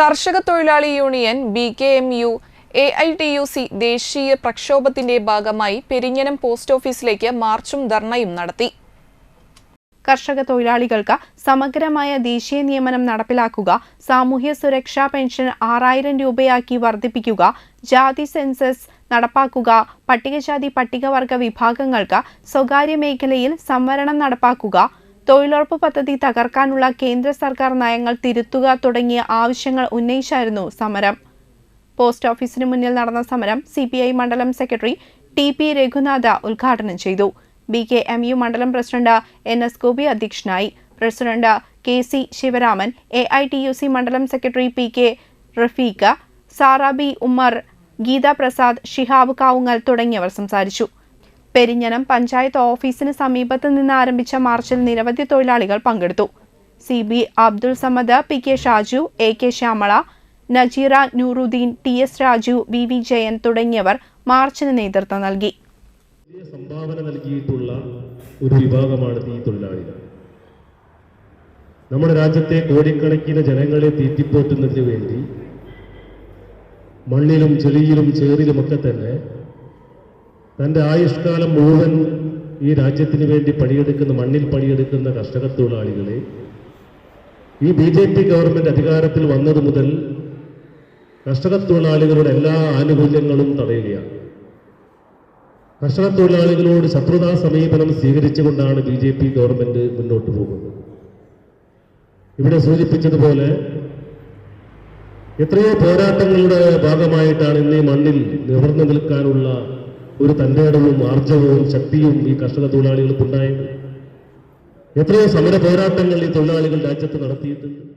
കർഷക തൊഴിലാളി union B K M U A I T U C ദേശീയ പ്രക്ഷോഭത്തിന്റെ ഭാഗമായി പെരിഞ്ഞനം പോസ്റ്റ് ഓഫീസിലേക്ക് മാർച്ചും ധർണയും നടത്തി. കർഷക തൊഴിലാളികൾക്ക് സമഗ്രമായ ദേശീയ നിയമനം നടപ്പിലാക്കുക സാമൂഹ്യ സുരക്ഷാ പെൻഷൻ ആറായിരം രൂപയാക്കി വർദ്ധിപ്പിക്കുക ജാതി സെൻസസ് നടപ്പാക്കുക പട്ടികജാതി പട്ടികവർഗ വിഭാഗങ്ങൾക്ക് സ്വകാര്യ മേഖലയിൽ സംവരണം നടപ്പാക്കുക തൊഴിലുറപ്പ് പദ്ധതി തകർക്കാനുള്ള കേന്ദ്ര സർക്കാർ നയങ്ങൾ തിരുത്തുക തുടങ്ങിയ ആവശ്യങ്ങൾ ഉന്നയിച്ചായിരുന്നു സമരം. പോസ്റ്റ് ഓഫീസിന് മുന്നിൽ നടന്ന സമരം സി മണ്ഡലം സെക്രട്ടറി ടി പി രഘുനാഥ ഉദ്ഘാടനം ചെയ്തു. ബി കെ എം യു മണ്ഡലം പ്രസിഡന്റ് എൻ എസ് ഗോപി അധ്യക്ഷനായി. President K C Sivaraman A I T U C മണ്ഡലം secretary P K Rafeeqa Sarabi Ummer Geetha Prasad Shihab Kavungal തുടങ്ങിയവർ സംസാരിച്ചു. പെരിഞ്ഞനം പഞ്ചായത്ത് ഓഫീസിന് സമീപത്ത് നിന്ന് ആരംഭിച്ച മാർച്ചിൽ നിരവധി തൊഴിലാളികൾ പങ്കെടുത്തു. C B Abdul Samad P K Shaju A K Shyamala Najeera Nooruddeen T S Raju V V Jayan തുടങ്ങിയവർ മാർച്ചിന് നേതൃത്വം നൽകി. സംഭാവന നൽകിയിട്ടുള്ള ഒരു വിഭാഗമാണ് തൊഴിലാളികൾ. നമ്മുടെ രാജ്യത്തെ കോടിക്കണക്കിന് ജനങ്ങളെ തീറ്റിപ്പോറ്റുന്നതിന് വേണ്ടി മണ്ണിലും ചെളിയിലും ചേറിലുമൊക്കെ തന്നെ തന്റെ ആയുഷ്കാലം മുഴുവൻ ഈ രാജ്യത്തിന് വേണ്ടി പണിയെടുക്കുന്ന മണ്ണിൽ പണിയെടുക്കുന്ന കർഷക തൊഴിലാളികളെ ഈ ബി ജെ പി ഗവൺമെന്റ് അധികാരത്തിൽ വന്നത് മുതൽ കർഷക തൊഴിലാളികളുടെ എല്ലാ ആനുകൂല്യങ്ങളും തടയുകയാണ്. കർഷക തൊഴിലാളികളോട് ശത്രുതാ സമീപനം സ്വീകരിച്ചുകൊണ്ടാണ് ബി ജെ പി ഗവൺമെന്റ് മുന്നോട്ട് പോകുന്നത്. ഇവിടെ സൂചിപ്പിച്ചതുപോലെ എത്രയോ പോരാട്ടങ്ങളുടെ ഭാഗമായിട്ടാണ് ഇന്ന് ഈ മണ്ണിൽ നിവർന്നു നിൽക്കാനുള്ള ഒരു തന്റേടവും ആർജവവും ശക്തിയും ഈ കർഷക തൊഴിലാളികൾക്കുണ്ടായിട്ടുണ്ട് എത്രയോ സമര പോരാട്ടങ്ങൾ ഈ തൊഴിലാളികൾ രാജ്യത്ത് നടത്തിയിട്ടുണ്ട്.